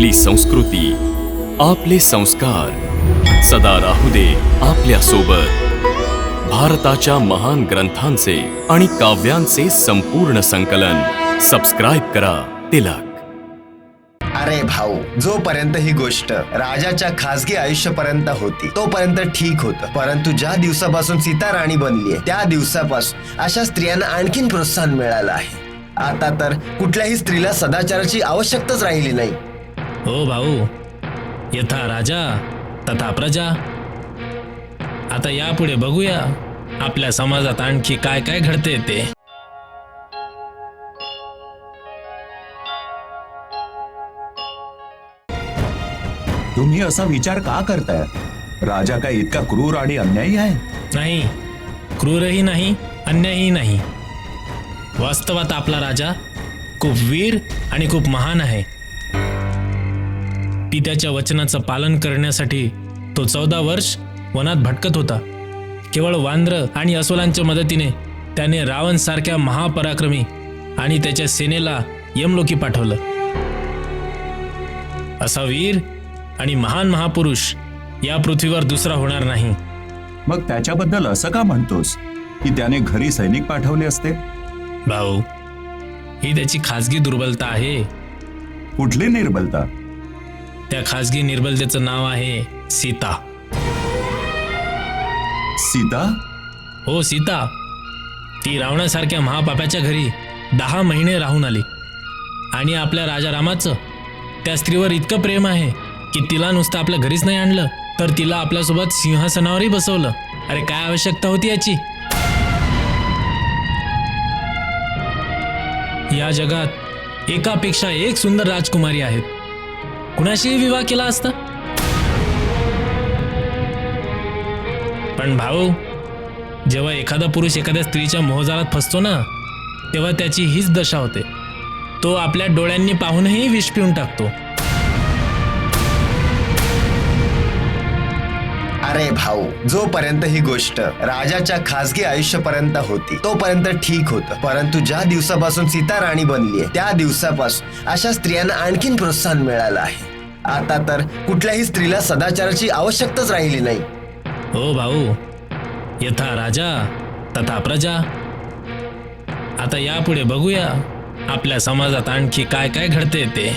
आपली संस्कृती आपले संस्कार. सदा राहू दे आपल्यासोबत भारताच्या महान ग्रंथांचे आणि काव्यांचे संपूर्ण संकलन. सबस्क्राईब करा तिलक. अरे भाऊ जोपर्यंत ही गोष्ट राजाच्या खासगी आयुष्यापर्यंत होती तोपर्यंत ठीक होतं. परंतु ज्या दिवसापासून सीता राणी बनलीये त्या दिवसापासून अशा स्त्रियांना आणखीन प्रोत्साहन मिळालं आहे. आता तर कुठल्याही स्त्रीला सदाचाराची आवश्यकताच राहिली नाही. हो भाऊ यथा राजा तथा प्रजा. आता यापुढे बघूया आपल्या समाजात आणखी काय काय घडते ते. तुम्ही असा विचार का करताय? राजा काय इतका क्रूर आणि अन्यायी आहे? नाही क्रूरही नाही अन्यायही नाही. वास्तवात आपला राजा खूप वीर आणि खूप महान आहे. ती त्याच्या वचनाचं पालन करण्यासाठी तो चौदा वर्ष वनात भटकत होता. केवळ वांद्र आणि अस्वलांच्या मदतीने त्याने रावण सारख्या महापराक्रमी आणि त्याच्या सेनेला यमलोकी पाठवलं. असा वीर आणि महान महापुरुष या पृथ्वीवर दुसरा होणार नाही. मग त्याच्याबद्दल असं का म्हणतोस? की त्याने घरी सैनिक पाठवले असते? भाऊ ही त्याची खासगी दुर्बलता आहे. कुठली निर्बलता? त्या खासगी निर्बलतेचं नाव आहे सीता. सीता? हो सीता. ती रावणासारख्या महापाप्याच्या घरी दहा महिने राहून आली. आणि आपल्या राजा रामाचं त्या स्त्रीवर इतकं प्रेम आहे की तिला नुसतं आपल्या घरीच नाही आणलं तर तिला आपल्यासोबत सिंहासनावरही बसवलं. अरे काय आवश्यकता होती याची? या जगात एकापेक्षा एक सुंदर राजकुमारी आहेत. कुणाशीही विवाह केला असता? पण भाऊ जेव्हा एखादा पुरुष एखाद्या स्त्रीच्या मोहजाळात फसतो ना तेव्हा त्याची हीच दशा होते. तो आपल्या डोळ्यांनी पाहूनही विष पिऊन टाकतो. अरे भाऊ जोपर्यंत ही गोष्ट राजाच्या खासगी आयुष्यापर्यंत होती तोपर्यंत ठीक होतं. परंतु ज्या दिवसापासून सीता राणी बनलीये त्या दिवसापासून अशा स्त्रियांना आणखीन प्रोत्साहन मिळालं आहे. आता तर कुठल्याही स्त्रीला सदाचाराची आवश्यकताच राहिली नाही. हो भाऊ. यथा राजा तथा प्रजा. आता यापुढे बघूया आपल्या समाजात आणखी काय काय घडते ते.